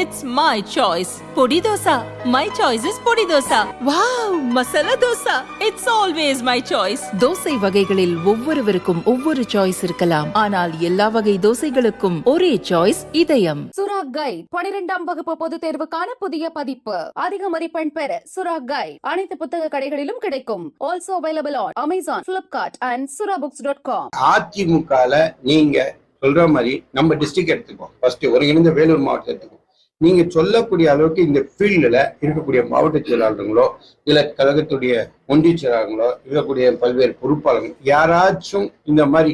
It's my choice podi dosa my choice is podi dosa wow masala dosa it's always my choice dosa வகைகளில் ஒவ்வொருவருக்கும் ஒவ்வொரு choice இருக்கலாம் ஆனால் எல்லா வகை தோசைகளுக்கும் ஒரே சாய்ஸ் இதயம் சுராக் கை பனிரெண்டாம் வகுப்பு பொதுத் தேர்வுக்கான புதிய பதிப்பு அதிக மதிப்பெண் பெற சுராக் கை அனைத்து புத்தக கடைகளிலும் கிடைக்கும் also available on Amazon Flipkart and Sura books dot com அதிமுகல நீங்க சொல்ற மாதிரி நம்ம டிஸ்ட்ரிக்ட் எடுத்துக்கோ ஃபர்ஸ்ட் ஒருங்கிணைந்த வேலூர் மாவட்டத்தை எடுத்துக்கோ நீங்க சொல்லக்கூடிய அளவுக்கு இந்த ஃபீல்டுல இருக்கக்கூடிய மாவட்ட செயலாளர்களோ இல்ல கழகத்துடைய ஒன்றிய செயலாளர்களோ இருக்கக்கூடிய பல்வேறு பொறுப்பாளர்கள் யாராச்சும் இந்த மாதிரி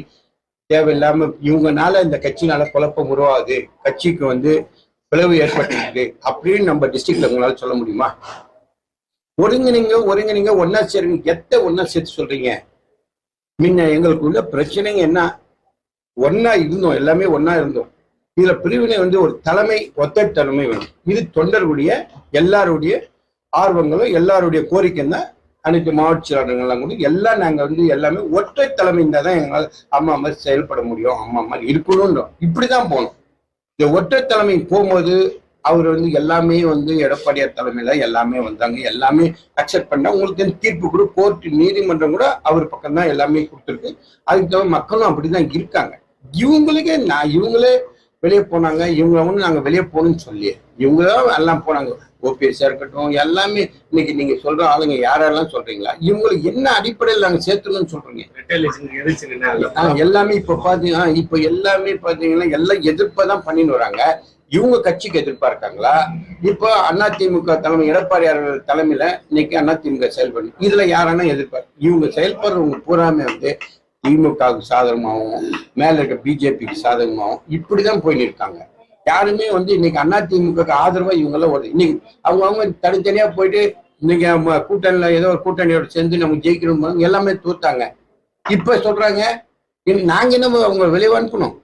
தேவையில்லாம இவங்கனால இந்த கட்சினால குழப்பம் உருவாது கட்சிக்கு வந்து பிளவு ஏற்பட்டிருக்கு அப்படின்னு நம்ம டிஸ்ட்ரிக்ட்ல உங்களால சொல்ல முடியுமா ஒருங்கிணைங்க ஒருங்கிணைங்க ஒன்னா சேருங்க எத்த ஒன்னா சேர்த்து சொல்றீங்க முன்ன எங்களுக்குள்ள பிரச்சனைங்க என்ன ஒன்னா இருந்தோம் எல்லாமே ஒன்னா இருந்தோம் இதுல பிரிவினை வந்து ஒரு தலைமை ஒத்தை தலைமை வேணும் இது தொண்டர்களுடைய எல்லாருடைய ஆர்வங்களும் எல்லாருடைய கோரிக்கை தான் அனைத்து மாவட்டங்கள்லாம் கூட எல்லாம் நாங்கள் வந்து எல்லாமே ஒற்றை தலைமை இருந்தால் தான் எங்களால் அம்மா மாதிரி செயல்பட முடியும் அம்மா மாதிரி இருக்கணும்ன்றோம் இப்படி தான் போகணும் இந்த ஒற்றை தலைமை போகும்போது அவர் வந்து எல்லாமே வந்து எடப்பாடியார் தலைமையில எல்லாமே வந்தாங்க எல்லாமே அக்செப்ட் பண்ணா உங்களுக்கு தீர்ப்பு கூட கோர்ட் நீதிமன்றம் கூட அவர் பக்கம்தான் எல்லாமே கொடுத்துருக்கு அதுக்கு தவிர மக்களும் அப்படிதான் இருக்காங்க இவங்களுக்கே நான் இவங்களே வெளியே போனாங்க இவங்க வந்து நாங்கள் வெளியே போகணும்னு சொல்லி இவங்க தான் எல்லாம் போனாங்க ஓபிஎஸ் இருக்கட்டும் எல்லாமே இன்னைக்கு நீங்க சொல்ற ஆளுங்க யாரெல்லாம் சொல்றீங்களா இவங்களுக்கு என்ன அடிப்படையில் நாங்க சேர்த்துணும்னு சொல்றீங்க எல்லாமே இப்ப பாத்தீங்கன்னா இப்போ எல்லாமே பாத்தீங்கன்னா எல்லாம் எதிர்ப்பாக தான் பண்ணின்னு வராங்க இவங்க கட்சிக்கு எதிர்ப்பா இருக்காங்களா இப்ப அதிமுக தலைமை எடப்பாடி அவர்கள் தலைமையில இன்னைக்கு அதிமுக செயல்படும் இதுல யாரானா எதிர்ப்பார் இவங்க செயல்படுறவங்க பூராமே வந்து திமுகவுக்கு சாதகமாகவும் மேல இருக்க பிஜேபிக்கு சாதகமாகவும் இப்படிதான் போயின்னு இருக்காங்க யாருமே வந்து இன்னைக்கு அண்ணா திமுக ஆதரவா இவங்கெல்லாம் ஓடுது இன்னைக்கு அவங்க அவங்க தனித்தனியா போயிட்டு இன்னைக்கு கூட்டணியில ஏதோ ஒரு கூட்டணியோட சேர்ந்து நம்ம ஜெயிக்கணும் எல்லாமே தூத்தாங்க இப்ப சொல்றாங்க நாங்க என்ன அவங்க விளைவு அனுப்பணும்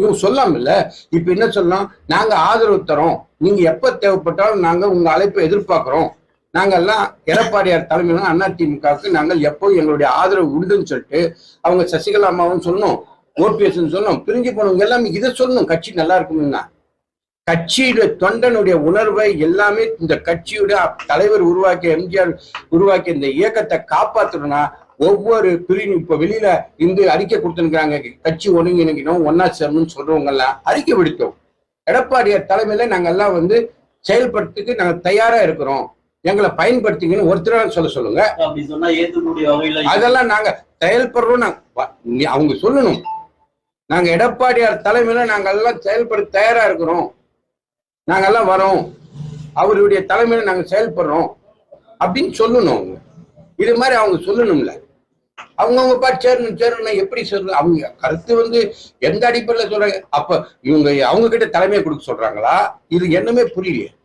இவங்க சொல்லாமல்ல இப்ப என்ன சொல்லலாம் நாங்க ஆதரவு தரோம் நீங்க எப்ப தேவைப்பட்டாலும் நாங்க உங்க அழைப்பை எதிர்பார்க்கிறோம் நாங்கள்லாம் எடப்பாடியார் தலைமையில அண்ணா திமுகவுக்கு நாங்கள் எப்போ எங்களுடைய ஆதரவு உண்டுன்னு சொல்லிட்டு அவங்க சசிகலா அம்மாவும் சொன்னோம் ஓபிஎஸ் சொன்னோம் பிரிஞ்சு போனவங்க எல்லாமே இதை சொல்லணும் கட்சி நல்லா இருக்கணும்னா கட்சியுடைய தொண்டனுடைய உணர்வை எல்லாமே இந்த கட்சியுடைய தலைவர் உருவாக்கிய எம்ஜிஆர் உருவாக்கிய இந்த இயக்கத்தை காப்பாத்தணும்னா ஒவ்வொரு பிரிவு இப்ப வெளியில இந்து அறிக்கை கொடுத்துருக்காங்க கட்சி ஒருங்கிணைக்கணும் ஒன்னா சேரணும்னு சொல்றவங்க எல்லாம் அறிக்கை விடுத்தோம் எடப்பாடியார் தலைமையில நாங்க எல்லாம் வந்து செயல்படுறதுக்கு நாங்க தயாரா இருக்கிறோம் எங்களை பயன்படுத்திங்கன்னு ஒருத்தர் சொல்ல சொல்லுங்க அதெல்லாம் நாங்க செயல்படுறோம் அவங்க சொல்லணும் நாங்க எடப்பாடியார் தலைமையில நாங்க எல்லாம் செயல்பட தயாரா இருக்கிறோம் நாங்க எல்லாம் வரோம் அவருடைய தலைமையில நாங்க செயல்படுறோம் அப்படின்னு சொல்லணும் அவங்க இது மாதிரி அவங்க சொல்லணும்ல அவங்கவுங்க பாட்டு சேரணும் சேரணும் எப்படி சொல்லணும் அவங்க கருத்து வந்து எந்த அடிப்படையில் சொல்றாங்க அப்ப இவங்க அவங்க கிட்ட தலைமையை கொடுக்க சொல்றாங்களா இது என்னமே புரியலையே